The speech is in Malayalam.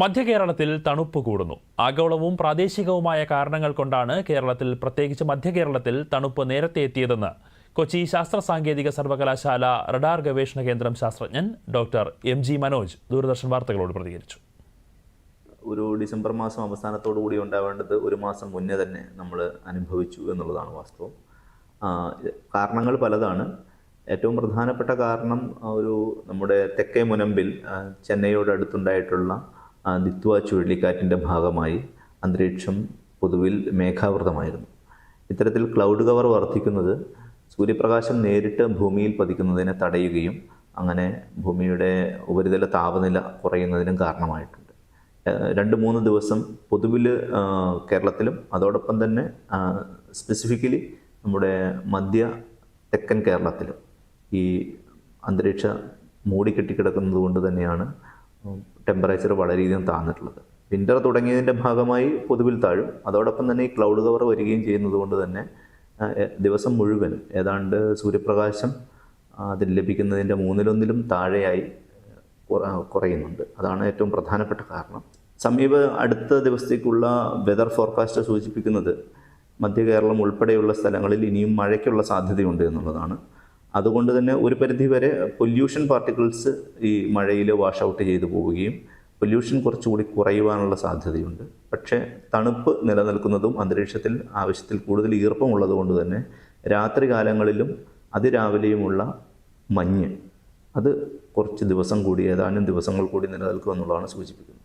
മധ്യകേരളത്തിൽ തണുപ്പ് കൂടുന്നു. ആഗോളവും പ്രാദേശികവുമായ കാരണങ്ങൾ കൊണ്ടാണ് കേരളത്തിൽ പ്രത്യേകിച്ച് മധ്യകേരളത്തിൽ തണുപ്പ് നേരത്തെ എത്തിയതെന്ന് കൊച്ചി ശാസ്ത്ര സാങ്കേതിക സർവകലാശാല റഡാർ ഗവേഷണ കേന്ദ്രം ശാസ്ത്രജ്ഞൻ doctor M G Manoj Doordarshan വാർത്തകളോട് പ്രതികരിച്ചു. ഒരു ഡിസംബർ മാസം അവസാനത്തോടു കൂടി ഉണ്ടാവേണ്ടത് ഒരു മാസം മുന്നേ തന്നെ നമ്മൾ അനുഭവിച്ചു എന്നുള്ളതാണ് വാസ്തവം. കാരണങ്ങൾ പലതാണ്. ഏറ്റവും പ്രധാനപ്പെട്ട കാരണം ഒരു നമ്മുടെ തെക്കേ മുനമ്പിൽ ചെന്നൈയോട് അടുത്തുണ്ടായിട്ടുള്ള ദിത്വ ചുഴലിക്കാറ്റിന്റെ ഭാഗമായി അന്തരീക്ഷം പൊതുവിൽ മേഘാവൃതമായിരുന്നു. ഇത്തരത്തിൽ ക്ലൗഡ് കവർ വർദ്ധിക്കുന്നത് സൂര്യപ്രകാശം നേരിട്ട് ഭൂമിയിൽ പതിക്കുന്നതിനെ തടയുകയും അങ്ങനെ ഭൂമിയുടെ ഉപരിതല താപനില കുറയുന്നതിനും കാരണമായിട്ടുണ്ട്. രണ്ട് മൂന്ന് ദിവസം പൊതുവിൽ കേരളത്തിലും അതോടൊപ്പം തന്നെ സ്പെസിഫിക്കലി നമ്മുടെ മധ്യ തെക്കൻ കേരളത്തിലും ഈ അന്തരീക്ഷ മൂടിക്കെട്ടിക്കിടക്കുന്നത് കൊണ്ട് തന്നെയാണ് ടെമ്പറേച്ചർ വളരെയധികം താഴ്ന്നിട്ടുള്ളത് വിന്റർ തുടങ്ങിയതിന്റെ ഭാഗമായി പൊതുവിൽ താഴും. അതോടൊപ്പം തന്നെ ഈ ക്ലൗഡ് കവർ വരികയും ചെയ്യുന്നത് കൊണ്ട് തന്നെ ദിവസം മുഴുവൻ ഏതാണ്ട് സൂര്യപ്രകാശം അതിൽ ലഭിക്കുന്നതിന്റെ മൂന്നിലൊന്നിലും താഴെയായി കുറയുന്നുണ്ട്. അതാണ് ഏറ്റവും പ്രധാനപ്പെട്ട കാരണം. സമീപ അടുത്ത ദിവസത്തേക്കുള്ള വെതർ ഫോർകാസ്റ്റ് സൂചിപ്പിക്കുന്നത് മധ്യ കേരളം ഉൾപ്പെടെയുള്ള സ്ഥലങ്ങളിൽ ഇനിയും മഴയ്ക്കുള്ള സാധ്യതയുണ്ട് എന്നുള്ളതാണ്. അതുകൊണ്ട് തന്നെ ഒരു പരിധി വരെ പൊല്യൂഷൻ പാർട്ടിക്കിൾസ് ഈ മഴയിൽ വാഷ് ഔട്ട് ചെയ്തു പോവുകയും പൊല്യൂഷൻ കുറച്ചുകൂടി കുറയുവാനുള്ള സാധ്യതയുണ്ട്. പക്ഷേ തണുപ്പ് നിലനിൽക്കുന്നതും അന്തരീക്ഷത്തിൽ ആവശ്യത്തിൽ കൂടുതൽ ഈർപ്പമുള്ളത് കൊണ്ട് തന്നെ രാത്രി കാലങ്ങളിലും അതിരാവിലെയുമുള്ള മഞ്ഞ് അത് കുറച്ച് ദിവസം കൂടി ഏതാനും ദിവസങ്ങൾ കൂടി നിലനിൽക്കുമെന്നുള്ളതാണ് സൂചിപ്പിക്കുന്നത്.